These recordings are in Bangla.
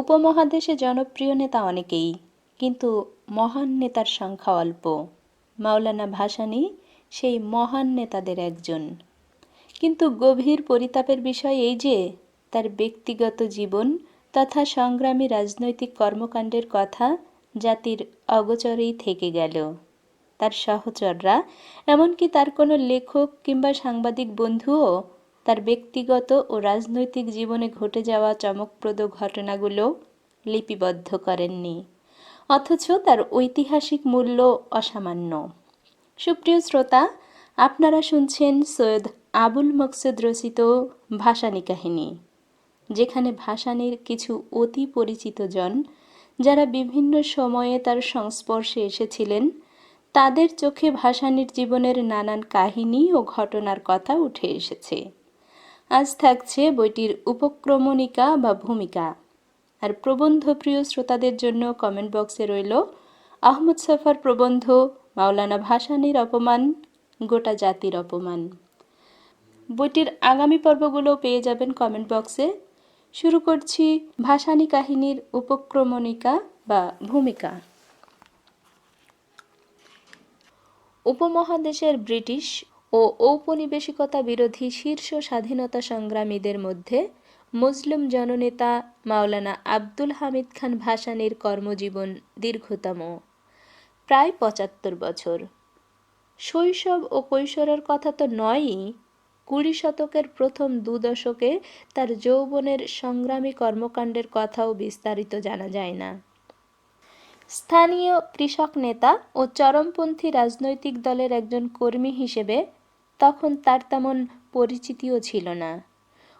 উপমহাদেশে জনপ্রিয় নেতা অনেকেই, কিন্তু মহান নেতার সংখ্যা অল্প। মাওলানা ভাসানী সেই মহান নেতাদের একজন। কিন্তু গভীর পরিতাপের বিষয় এই যে, তার ব্যক্তিগত জীবন তথা সংগ্রামী রাজনৈতিক কর্মকাণ্ডের কথা জাতির অগোচরেই থেকে গেল। তার সহচররা, এমনকি তার কোনো লেখক কিংবা সাংবাদিক বন্ধুও তার ব্যক্তিগত ও রাজনৈতিক জীবনে ঘটে যাওয়া চমকপ্রদ ঘটনাগুলো লিপিবদ্ধ করেননি, অথচ তার ঐতিহাসিক মূল্য অসামান্য। সুপ্রিয় শ্রোতা, আপনারা শুনছেন সৈয়দ আবুল মকসুদ রচিত ভাসানী কাহিনী, যেখানে ভাসানীর কিছু অতি পরিচিত জন, যারা বিভিন্ন সময়ে তার সংস্পর্শে এসেছিলেন, তাদের চোখে ভাসানীর জীবনের নানান কাহিনী ও ঘটনার কথা উঠে এসেছে। আজ থাকছে বইটির উপক্রমণিকা বা ভূমিকা। আর প্রবন্ধ প্রিয় শ্রোতাদের জন্য কমেন্ট বক্সে রইল, আহমদ সফার প্রবন্ধ, মাওলানা ভাসানীর অপমান, গোটা জাতির অপমান। বইটির আগামী পর্বগুলো পেয়ে যাবেন কমেন্ট বক্সে শুরু করছি ভাসানী কাহিনীর উপক্রমণিকা বা ভূমিকা। উপমহাদেশের ব্রিটিশ ও ঔপনিবেশিকতা বিরোধী শীর্ষ স্বাধীনতা সংগ্রামীদের মধ্যে মুসলিম জননেতা মাওলানা আব্দুল হামিদ খান ভাসানীর কর্মজীবন দীর্ঘতম। প্রায় পঁচাত্তর বছর। শৈশব ও কৈশোরের কথা তো নয়ই, কুড়ি শতকের প্রথম দু দশকে তার যৌবনের সংগ্রামী কর্মকাণ্ডের কথাও বিস্তারিত জানা যায় না। স্থানীয় কৃষক নেতা ও চরমপন্থী রাজনৈতিক দলের একজন কর্মী হিসেবে তখন তার তেমন পরিচিতিও ছিল না।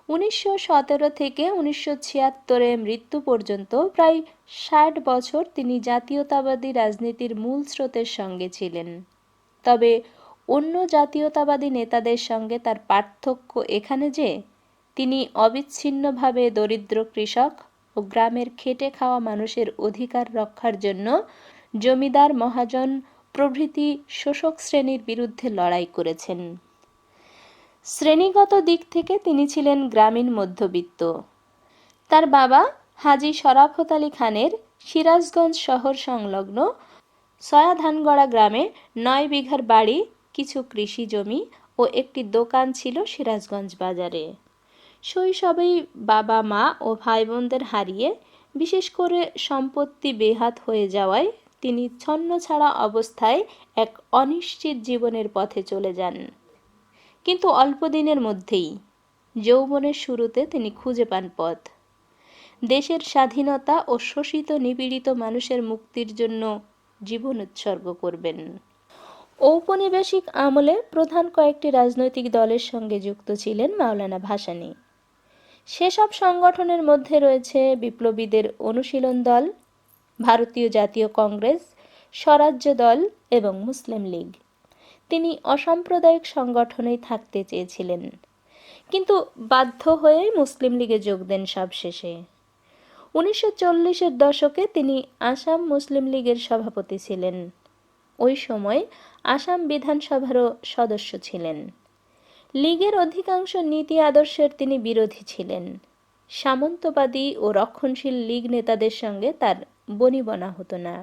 উনিশশো সতেরো থেকে উনিশশো ছিয়াত্তরে মৃত্যু পর্যন্ত প্রায় ষাট বছর তিনি জাতীয়তাবাদী রাজনীতির মূল স্রোতের সঙ্গে ছিলেন। তবে অন্য জাতীয়তাবাদী নেতাদের সঙ্গে তার পার্থক্য এখানে যে, তিনি অবিচ্ছিন্নভাবে দরিদ্র কৃষক ও গ্রামের খেটে খাওয়া মানুষের অধিকার রক্ষার জন্য জমিদার মহাজন প্রভৃতি শোষক শ্রেণির বিরুদ্ধে লড়াই করেছেন। শ্রেণীগত দিক থেকে তিনি ছিলেন গ্রামীণ মধ্যবিত্ত। তার বাবা হাজি শরাফত আলী খানের সিরাজগঞ্জ শহর সংলগ্ন সয়াধানগড়া গ্রামে নয় বিঘার বাড়ি, কিছু কৃষি জমি ও একটি দোকান ছিল সিরাজগঞ্জ বাজারে। শৈশবেই বাবা, মা ও ভাই বোনদের হারিয়ে বিশেষ করে সম্পত্তি বেহাত হয়ে যাওয়ায় তিনি ছন্ন ছাড়া অবস্থায় এক অনিশ্চিত জীবনের পথে চলে যান। কিন্তু অল্প দিনের মধ্যেই যৌবনের শুরুতে তিনি খুঁজে পান পথ। দেশের স্বাধীনতা ও শোষিত নিপীড়িত মানুষের মুক্তির জন্য জীবন উৎসর্গ করবেন। ঔপনিবেশিক আমলে প্রধান কয়েকটি রাজনৈতিক দলের সঙ্গে যুক্ত ছিলেন মাওলানা ভাসানী। সেসব সংগঠনের মধ্যে রয়েছে বিপ্লবীদের অনুশীলন দল, ভারতীয় জাতীয় কংগ্রেস, স্বরাজ্য দল এবং মুসলিম লীগ। তিনি অসাম্প্রদায়িক সংগঠনেই থাকতে চেয়েছিলেন। কিন্তু বাধ্য হয়ে মুসলিম লীগে যোগ দেন সবশেষে। উনিশশো চল্লিশের দশকে তিনি আসাম মুসলিম লীগের সভাপতি ছিলেন। ওই সময় আসাম বিধানসভারও সদস্য ছিলেন। লীগের অধিকাংশ নীতি আদর্শের তিনি বিরোধী ছিলেন। সামন্তবাদী ও রক্ষণশীল লীগ নেতাদের সঙ্গে তার বনিবনা হতো না।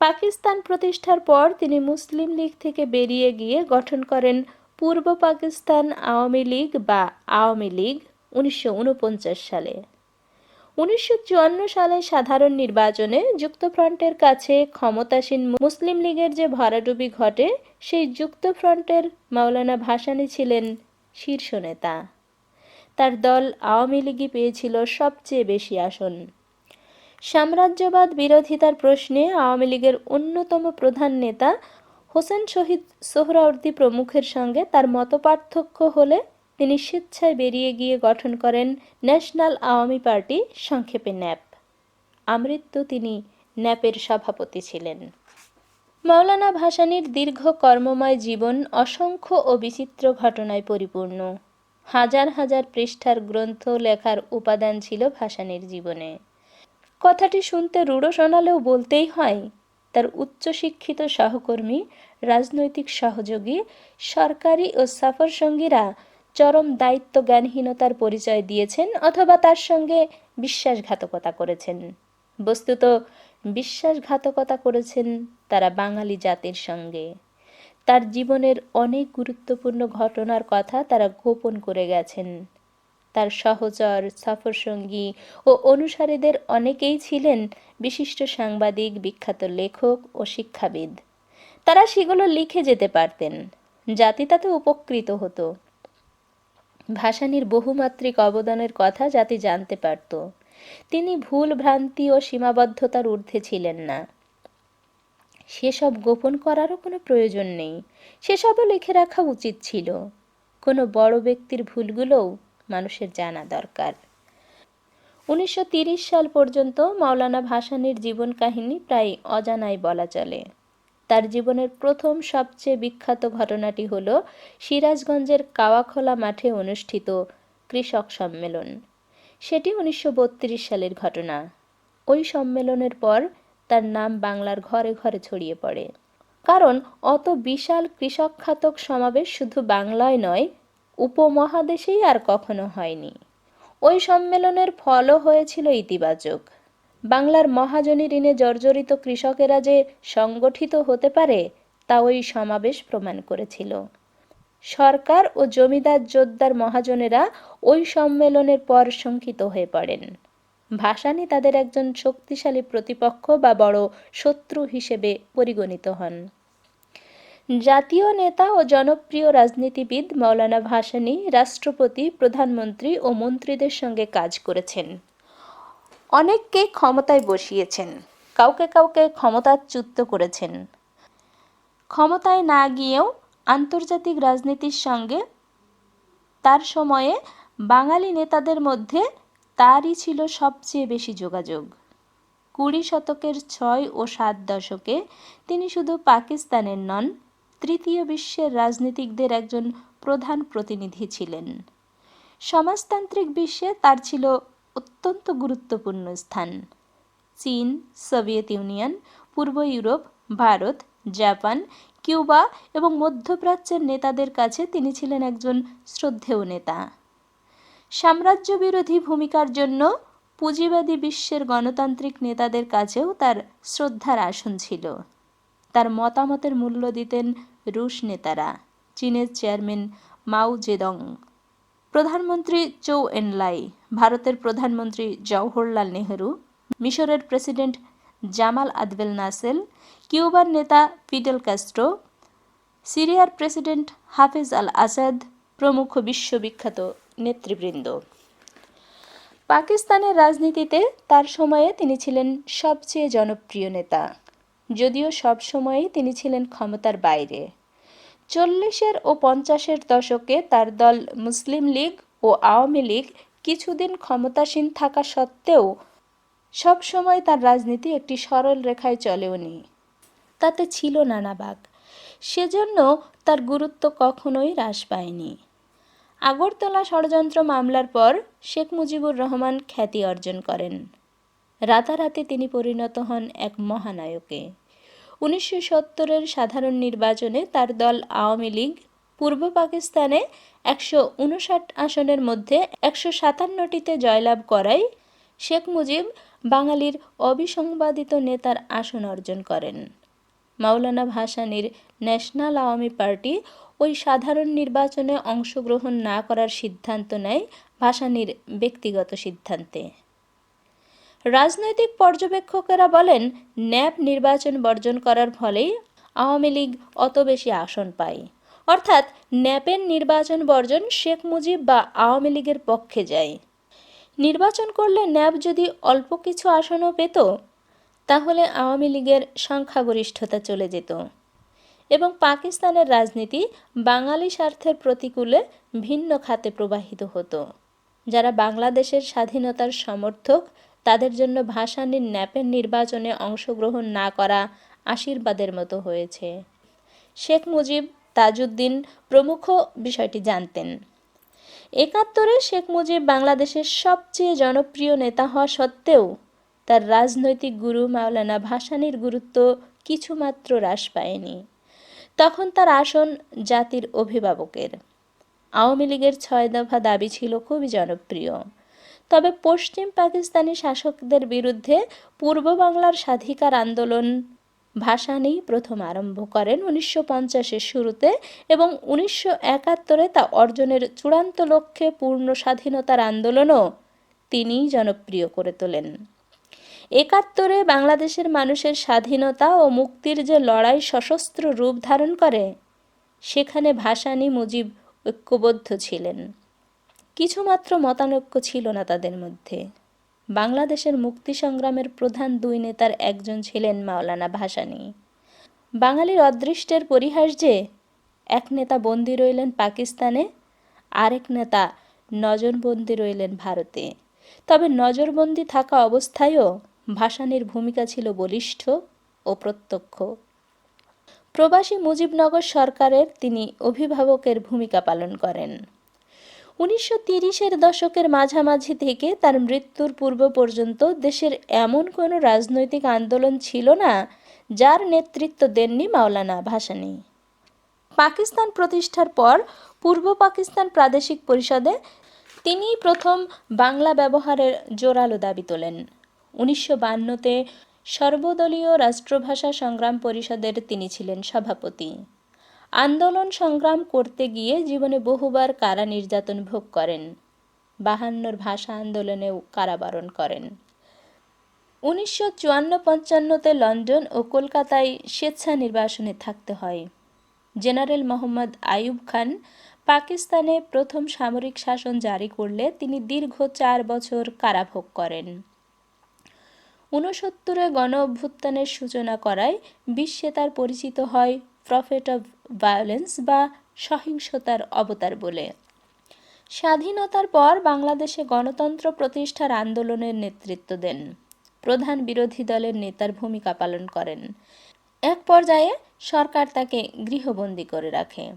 পাকিস্তান প্রতিষ্ঠার পর তিনি মুসলিম লীগ থেকে বেরিয়ে গিয়ে গঠন করেন পূর্ব পাকিস্তান আওয়ামী লীগ বা আওয়ামী লীগ উনিশশো ঊনপঞ্চাশ সালে। উনিশশো সালে সাধারণ নির্বাচনে যুক্তফ্রন্টের কাছে ক্ষমতাসীন মুসলিম লীগের যে ভরাডুবি ঘটে, সেই যুক্তফ্রন্টের মাওলানা ভাসানী ছিলেন শীর্ষ নেতা। তার দল আওয়ামী লীগই পেয়েছিল সবচেয়ে বেশি আসন। সাম্রাজ্যবাদ বিরোধিতার প্রশ্নে আওয়ামী লীগের অন্যতম প্রধান নেতা হোসেন শহীদ সোহরাওয়ার্দী প্রমুখের সঙ্গে তার মতপার্থক্য হলে তিনি স্বেচ্ছায় বেরিয়ে গিয়ে গঠন করেন ন্যাশনাল আওয়ামী পার্টি, সংক্ষেপে ন্যাপ। আমৃত্যু তিনি ন্যাপের সভাপতি ছিলেন। মাওলানা ভাসানীর দীর্ঘ কর্মময় জীবন অসংখ্য ও বিচিত্র ঘটনায় পরিপূর্ণ। হাজার হাজার পৃষ্ঠার গ্রন্থ লেখার উপাদান ছিল ভাসানীর জীবনে। কথাটি শুনতে রূঢ় শোনালেও বলতেই হয়। তার উচ্চশিক্ষিত সহকর্মী, রাজনৈতিক সহযোগী, সরকারি ও সফর সঙ্গীরা চরম দায়িত্ব জ্ঞানহীনতার পরিচয় দিয়েছেন অথবা তার সঙ্গে বিশ্বাসঘাতকতা করেছেন। বস্তুত বিশ্বাসঘাতকতা করেছেন তারা বাঙালি জাতির সঙ্গে। তার জীবনের অনেক গুরুত্বপূর্ণ ঘটনার কথা তারা গোপন করে গেছেন। তার সহচর সফরসঙ্গী ও অনুসারীদের অনেকেই ছিলেন বিশিষ্ট সাংবাদিক, বিখ্যাত লেখক ও শিক্ষাবিদ। তারা সেগুলো লিখে যেতে পারতেন, জাতি তাতে উপকৃত হতো। ভাসানীর বহুমাত্রিক অবদানের কথা জাতি জানতে পারত। তিনি ভুল ভ্রান্তি ও সীমাবদ্ধতার ঊর্ধ্বে ছিলেন না। সেসব গোপন করারও কোনো প্রয়োজন নেই। সেসবও লিখে রাখা উচিত ছিল। কোনো বড় ব্যক্তির ভুলগুলোও মানুষের জানা দরকার। উনিশশো সাল পর্যন্ত মাওলানা ভাসানীর জীবন কাহিনী প্রায় অজানাই বলা চলে। তার জীবনের প্রথম সবচেয়ে বিখ্যাত ঘটনাটি হল সিরাজগঞ্জের কাওয়াখোলা মাঠে অনুষ্ঠিত কৃষক সম্মেলন। সেটি উনিশশো বত্রিশ সালের ঘটনা। ওই সম্মেলনের পর তার নাম বাংলার ঘরে ঘরে ছড়িয়ে পড়ে। কারণ অত বিশাল কৃষকঘাতক সমাবেশ শুধু বাংলায় নয় উপমহাদেশেই আর কখনো হয়নি। ওই সম্মেলনের ফলও হয়েছিল ইতিবাচক। বাংলার মহাজনী ঋণে জর্জরিত কৃষকেরা যে সংগঠিত হতে পারে, তা ওই সমাবেশ প্রমাণ করেছিল। সরকার ও জমিদার জোদ্দার মহাজনেরা ওই সম্মেলনের পর শঙ্কিত হয়ে পড়েন। ভাসানী তাদের একজন শক্তিশালী প্রতিপক্ষ বা বড় শত্রু হিসেবে পরিগণিত হন। জাতীয় নেতা ও জনপ্রিয় রাজনীতিবিদ মৌলানা ভাসানী রাষ্ট্রপতি, প্রধানমন্ত্রী ও মন্ত্রীদের সঙ্গে কাজ করেছেন। অনেককে ক্ষমতায় বসিয়েছেন, কাউকে কাউকে ক্ষমতাচ্যুত করেছেন। ক্ষমতায় না গিয়েও আন্তর্জাতিক রাজনীতির সঙ্গে তার সময়ে বাঙালি নেতাদের মধ্যে তারই ছিল সবচেয়ে বেশি যোগাযোগ। কুড়ি শতকের ছয় ও সাত দশকে তিনি শুধু পাকিস্তানের নন তৃতীয় বিশ্বের রাজনীতিকদের একজন প্রধান প্রতিনিধি ছিলেন। সমাজতান্ত্রিক বিশ্বে তার ছিল অত্যন্ত গুরুত্বপূর্ণ স্থান। চীন, সোভিয়েত ইউনিয়ন, পূর্ব ইউরোপ, ভারত, জাপান, কিউবা এবং মধ্যপ্রাচ্যের নেতাদের কাছে তিনি ছিলেন একজন শ্রদ্ধেয় নেতা। সাম্রাজ্য বিরোধী ভূমিকার জন্য পুঁজিবাদী বিশ্বের গণতান্ত্রিক নেতাদের কাছেও তার শ্রদ্ধার আসন ছিল। তার মতামতের মূল্য দিতেন রুশ নেতারা। চীনের চেয়ারম্যান মাও জেদং। প্রধানমন্ত্রী চৌ এনলাই, ভারতের প্রধানমন্ত্রী জওহরলাল নেহরু, মিশরের প্রেসিডেন্ট জামাল আদবেল নাসেল, কিউবার নেতা ফিডেল ক্যাস্ট্রো সিরিয়ার প্রেসিডেন্ট হাফিজ আল আসাদ প্রমুখ বিশ্ববিখ্যাত নেতৃবৃন্দ। পাকিস্তানের রাজনীতিতে তার সময়ে তিনি ছিলেন সবচেয়ে জনপ্রিয় নেতা। যদিও সব সময়েই তিনি ছিলেন ক্ষমতার বাইরে। চল্লিশের ও পঞ্চাশের দশকে তার দল মুসলিম লীগ ও আওয়ামী লীগ কিছুদিন ক্ষমতাসীন থাকা সত্ত্বেও সব সময় তার রাজনীতি একটি সরল রেখায় চলেওনি তাতে ছিল নানা সেজন্য তার গুরুত্ব কখনোই হ্রাস পায়নি। আগরতলা ষড়যন্ত্র মামলার পর শেখ মুজিবুর রহমান খ্যাতি অর্জন করেন। রাতারাতি তিনি পরিণত হন এক মহানায়কে। উনিশশো সত্তরের সাধারণ নির্বাচনে তার দল আওয়ামী লীগ পূর্ব পাকিস্তানে একশো উনষাট আসনের মধ্যে একশো সাতান্নটিতে জয়লাভ করায় শেখ মুজিব বাঙালির অবিসংবাদিত নেতার আসন অর্জন করেন। মাওলানা ভাসানীর ন্যাশনাল আওয়ামী পার্টি ওই সাধারণ নির্বাচনে অংশগ্রহণ না করার সিদ্ধান্ত নেয় ভাসানীর ব্যক্তিগত সিদ্ধান্তে। রাজনৈতিক পর্যবেক্ষকেরা বলেন, ন্যাপ নির্বাচন বর্জন করার ফলেই আওয়ামী লীগ অত বেশি আসন পায়। অর্থাৎ ন্যাপের নির্বাচন বর্জন শেখ মুজিব বা আওয়ামী লীগের পক্ষে যায়। নির্বাচন করলে ন্যাপ যদি অল্প কিছু আসনও পেত, তাহলে আওয়ামী লীগের সংখ্যাগরিষ্ঠতা চলে যেত। এবং পাকিস্তানের রাজনীতি বাঙালি স্বার্থের প্রতিকূলে ভিন্ন খাতে প্রবাহিত হতো। যারা বাংলাদেশের স্বাধীনতার সমর্থক তাদের জন্য ভাসানীর ন্যাপের নির্বাচনে অংশগ্রহণ না করা আশীর্বাদের মতো হয়েছে। শেখ মুজিব তাজউদ্দিন প্রমুখ বিষয়টি জানতেন। একাত্তরে শেখ মুজিব বাংলাদেশের সবচেয়ে জনপ্রিয় নেতা হওয়া সত্ত্বেও তার রাজনৈতিক গুরু মাওলানা ভাসানীর গুরুত্ব কিছুমাত্র হ্রাস পায়নি। তখন তার আসন জাতির অভিভাবকের। আওয়ামী লীগের ছয় দফা দাবি ছিল খুবই জনপ্রিয়। তবে পশ্চিম পাকিস্তানি শাসকদের বিরুদ্ধে পূর্ব বাংলার স্বাধিকার আন্দোলন ভাসানী প্রথম আরম্ভ করেন উনিশশো পঞ্চাশের শুরুতে এবং উনিশশো একাত্তরে তা অর্জনের চূড়ান্ত লক্ষ্যে পূর্ণ স্বাধীনতার আন্দোলনও তিনিই জনপ্রিয় করে তোলেন। একাত্তরে বাংলাদেশের মানুষের স্বাধীনতা ও মুক্তির যে লড়াই সশস্ত্র রূপ ধারণ করে, সেখানে ভাসানী মুজিব ঐক্যবদ্ধ ছিলেন। কিছুমাত্র মতানৈক্য ছিল না তাদের মধ্যে। বাংলাদেশের মুক্তি সংগ্রামের প্রধান দুই নেতার একজন ছিলেন মাওলানা ভাসানী। বাঙালির অদৃষ্টের পরিহাস যে, এক নেতা বন্দী রইলেন পাকিস্তানে, আরেক নেতা নজরবন্দি রইলেন ভারতে। তবে নজরবন্দি থাকা অবস্থায়ও ভাসানীর ভূমিকা ছিল বলিষ্ঠ ও প্রত্যক্ষ। প্রবাসী মুজিবনগর সরকারের তিনি অভিভাবকের ভূমিকা পালন করেন। উনিশশো তিরিশের দশকের মাঝামাঝি থেকে তার মৃত্যুর পূর্ব পর্যন্ত দেশের এমন কোনো রাজনৈতিক আন্দোলন ছিল না, যার নেতৃত্ব দেননি মাওলানা ভাসানী। পাকিস্তান প্রতিষ্ঠার পর পূর্ব পাকিস্তান প্রাদেশিক পরিষদে তিনিই প্রথম বাংলা ব্যবহারের জোরালো দাবি তোলেন। উনিশশো বান্নতে সর্বদলীয় রাষ্ট্রভাষা সংগ্রাম পরিষদের তিনি ছিলেন সভাপতি। আন্দোলন সংগ্রাম করতে গিয়ে জীবনে বহুবার কারা নির্যাতন ভোগ করেন? বাহান্নর ভাষা আন্দোলনেও কারাবরণ করেন। উনিশশো চুয়ান্ন পঞ্চান্নতে লন্ডন ও কলকাতায় স্বেচ্ছা নির্বাসনে থাকতে হয়। জেনারেল মোহাম্মদ আইয়ুব খান পাকিস্তানে প্রথম সামরিক শাসন জারি করলে তিনি দীর্ঘ চার বছর কারাভোগ করেন। ঊনসত্তরে গণ অভ্যুত্থানের সূচনা করায় বিশ্বে তার পরিচিত হয় প্রফেট অব ভায়োলেন্স বা সহিংসতার অবতার বলে। স্বাধীনতার পর বাংলাদেশে গণতন্ত্র প্রতিষ্ঠার আন্দোলনের নেতৃত্ব দেন। প্রধান বিরোধী দলের নেতার ভূমিকা পালন করেন। এক পর্যায়ে সরকার তাকে গৃহবন্দী করে রাখে।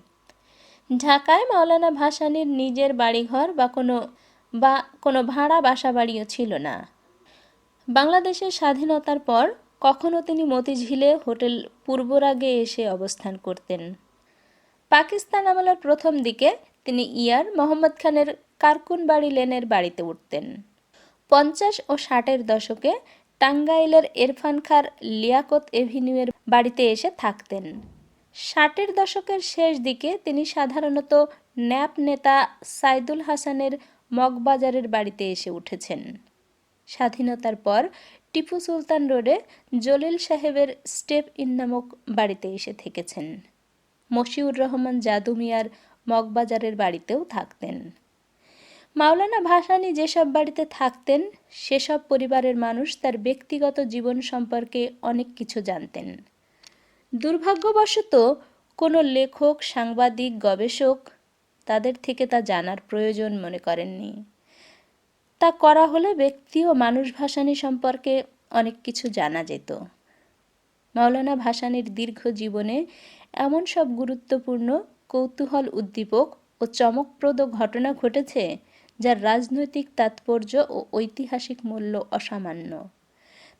ঢাকায় মাওলানা ভাসানীর নিজের বাড়িঘর বা কোনো বা কোনো ভাড়া বাসা বাড়িও ছিল না। বাংলাদেশের স্বাধীনতার পর কখনো তিনি মতিঝিলে হোটেল পূর্বরাগে এসে অবস্থান করতেন। পাকিস্তান আমলের প্রথম দিকে তিনি ইয়ার মোহাম্মদ খানের কারকুনবাড়ি লেনের বাড়িতে উঠতেন। পঞ্চাশ ও ষাটের দশকে টাঙ্গাইলের এরফান খার লিয়াকত এভিনিউয়ের বাড়িতে এসে থাকতেন। ষাটের দশকের শেষ দিকে তিনি সাধারণত ন্যাপ নেতা সাইদুল হাসানের মগবাজারের বাড়িতে এসে উঠেছেন। স্বাধীনতার পর টিপু সুলতান রোডে জলিল সাহেবের স্টেপ ইন নামক বাড়িতে এসে থেকেছেন। মশিউর রহমান জাদু মিয়ার মগবাজারের বাড়িতেও থাকতেন। মাওলানা ভাসানী যেসব বাড়িতে থাকতেন, সেসব পরিবারের মানুষ তার ব্যক্তিগত জীবন সম্পর্কে অনেক কিছু জানতেন। দুর্ভাগ্যবশত কোনো লেখক, সাংবাদিক, গবেষক তাদের থেকে তা জানার প্রয়োজন মনে করেননি। তা করা হলে ব্যক্তি ও মানুষ ভাসানী সম্পর্কে অনেক কিছু জানা যেত। মাওলানা ভাসানীর দীর্ঘ জীবনে এমন সব গুরুত্বপূর্ণ, কৌতূহল উদ্দীপক ও চমকপ্রদ ঘটনা ঘটেছে যার রাজনৈতিক তাৎপর্য ও ঐতিহাসিক মূল্য অসামান্য।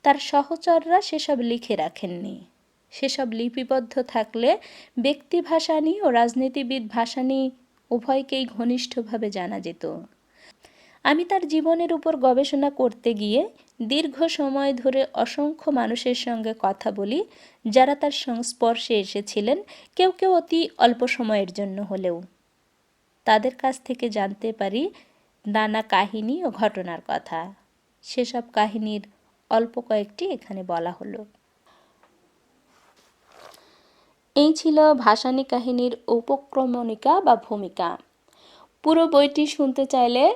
তার সহচররা সেসব লিখে রাখেননি। সেসব লিপিবদ্ধ থাকলে ব্যক্তি ভাসানী ও রাজনীতিবিদ ভাসানী উভয়কেই ঘনিষ্ঠভাবে জানা যেত। আমি তার জীবনের উপর গবেষণা করতে গিয়ে দীর্ঘ সময় ধরে অসংখ্য মানুষের সঙ্গে কথা বলি, যারা তার সংস্পর্শে এসেছিলেন, কেউ কেউ অতি অল্প সময়ের জন্য হলেও। তাদের কাছ থেকে জানতে পারি নানা কাহিনী ও ঘটনার কথা। সেসব কাহিনীর অল্প কয়েকটি এখানে বলা হলো। এই ছিল ভাসানী কাহিনীর উপক্রমণিকা বা ভূমিকা। পুরো বইটি শুনতে চাইলে